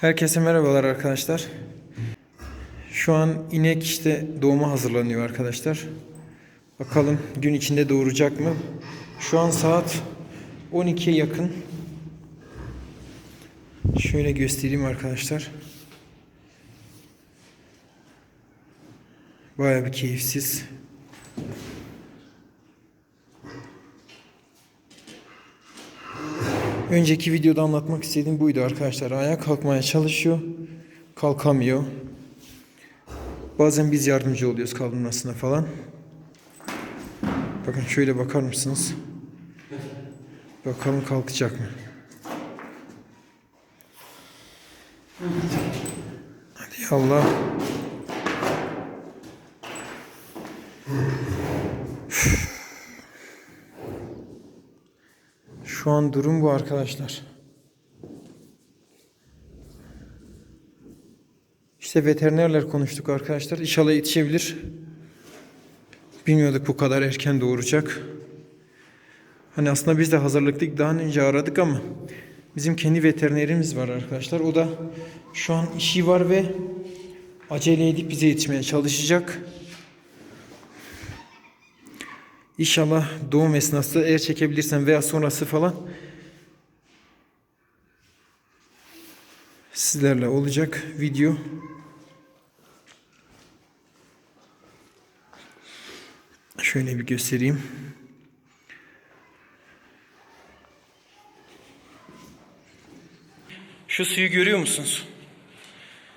Herkese merhabalar arkadaşlar. Şu an inek işte doğuma hazırlanıyor arkadaşlar. Bakalım gün içinde doğuracak mı? Şu an saat 12'ye yakın. Şöyle göstereyim arkadaşlar. Bayağı bir keyifsiz. Önceki videoda anlatmak istediğim buydu arkadaşlar. Ayağa kalkmaya çalışıyor. Kalkamıyor. Bazen biz yardımcı oluyoruz kaldırmasına falan. Bakın şöyle bakar mısınız? Bakalım kalkacak mı? Hadi Allah. Şu an durum bu arkadaşlar. İşte veterinerler konuştuk arkadaşlar. İnşallah yetişebilir. Bilmiyorduk bu kadar erken doğuracak. Hani aslında biz de hazırlıklıydık. Daha önce aradık ama bizim kendi veterinerimiz var arkadaşlar. O da şu an işi var ve acele edip bize yetişmeye çalışacak. İnşallah doğum esnası eğer çekebilirsen veya sonrası falan sizlerle olacak video. Şöyle bir göstereyim. Şu suyu görüyor musunuz?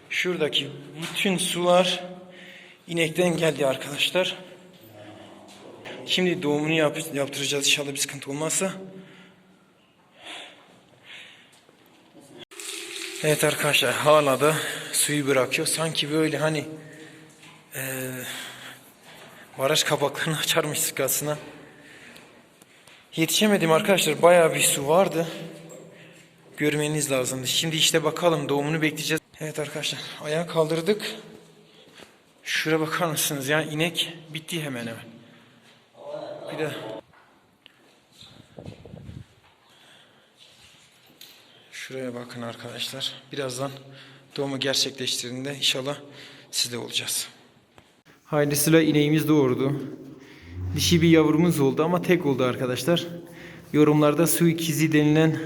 Şuradaki bütün sular inekten geldi arkadaşlar. Şimdi doğumunu yap yaptıracağız inşallah bir sıkıntı olmazsa. Evet arkadaşlar hala da suyu bırakıyor. Sanki böyle hani eee baraj kapaklarını açarmış sıkasına. Yetişemedim arkadaşlar. Bayağı bir su vardı. Görmeniz lazımdı. Şimdi işte bakalım doğumunu bekleyeceğiz. Evet arkadaşlar ayağa kaldırdık. Şuraya bakar mısınız ya inek bitti hemen hemen. Bir de şuraya bakın arkadaşlar. Birazdan doğumu gerçekleştirdiğinde inşallah siz de olacağız. Hayırlısıyla ineğimiz doğurdu. Dişi bir yavrumuz oldu ama tek oldu arkadaşlar. Yorumlarda su ikizi denilen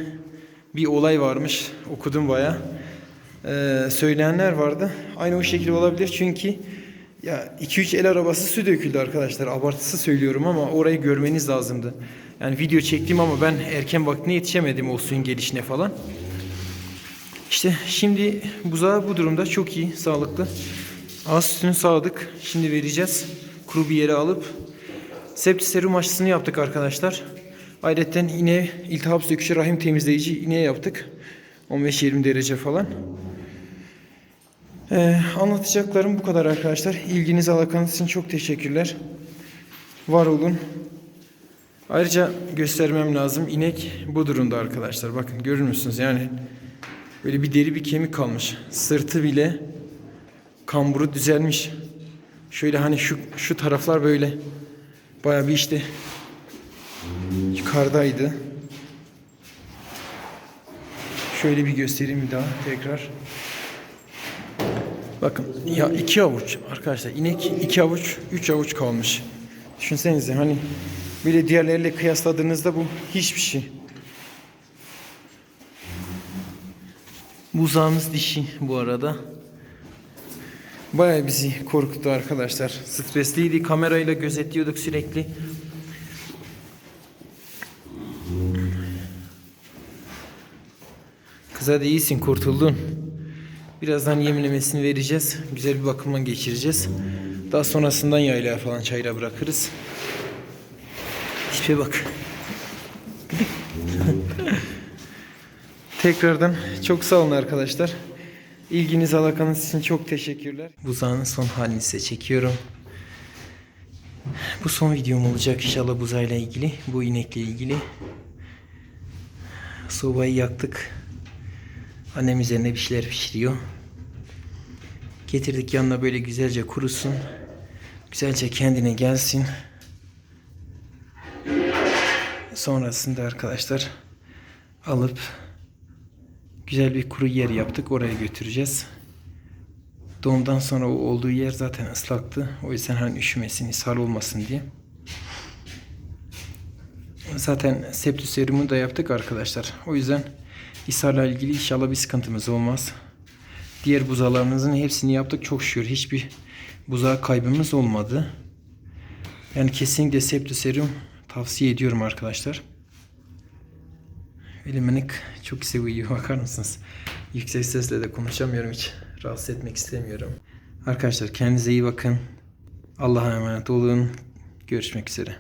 bir olay varmış. Okudum baya. Ee, söyleyenler vardı. Aynı o şekilde olabilir çünkü ya 2-3 el arabası su döküldü arkadaşlar. Abartısı söylüyorum ama orayı görmeniz lazımdı. Yani video çektim ama ben erken vaktine yetişemedim o suyun gelişine falan. İşte şimdi buzağı bu durumda çok iyi, sağlıklı. Ağız sütünü sağladık. Şimdi vereceğiz. Kuru bir yere alıp septiserum aşısını yaptık arkadaşlar. Ayrıca iğne iltihap söküşü rahim temizleyici iğne yaptık. 15-20 derece falan. Ee, anlatacaklarım bu kadar arkadaşlar. İlginiz alakanız için çok teşekkürler. Var olun. Ayrıca göstermem lazım. İnek bu durumda arkadaşlar. Bakın görür müsünüz? Yani böyle bir deri bir kemik kalmış. Sırtı bile kamburu düzelmiş. Şöyle hani şu şu taraflar böyle bayağı bir işte yukarıdaydı. Şöyle bir göstereyim bir daha tekrar. Bakın ya iki avuç arkadaşlar inek iki avuç üç avuç kalmış. Düşünsenize hani böyle diğerleriyle kıyasladığınızda bu hiçbir şey. Buzağımız dişi bu arada. Bayağı bizi korkuttu arkadaşlar. Stresliydi. Kamerayla gözetliyorduk sürekli. Kız hadi iyisin kurtuldun. Birazdan yemlemesini vereceğiz. Güzel bir bakımdan geçireceğiz. Daha sonrasından yaylaya falan çayla bırakırız. Tipe bak. Tekrardan çok sağ olun arkadaşlar. İlginiz alakanız için çok teşekkürler. Buzağının son halini size çekiyorum. Bu son videom olacak inşallah buzayla ilgili. Bu inekle ilgili. Sobayı yaktık. Annem üzerine bir şeyler pişiriyor. Getirdik yanına böyle güzelce kurusun. Güzelce kendine gelsin. Sonrasında arkadaşlar alıp Güzel bir kuru yer yaptık. Oraya götüreceğiz. Doğumdan sonra o olduğu yer zaten ıslaktı. O yüzden hani üşümesin, ishal olmasın diye. Zaten septüs serumu da yaptık arkadaşlar. O yüzden ishal'la ilgili inşallah bir sıkıntımız olmaz. Diğer buzalarımızın hepsini yaptık çok şükür. Hiçbir buzağı kaybımız olmadı. Yani kesinlikle septüs serum tavsiye ediyorum arkadaşlar. Elimenik çok uyuyor bakar mısınız? Yüksek sesle de konuşamıyorum hiç. Rahatsız etmek istemiyorum. Arkadaşlar kendinize iyi bakın. Allah'a emanet olun. Görüşmek üzere.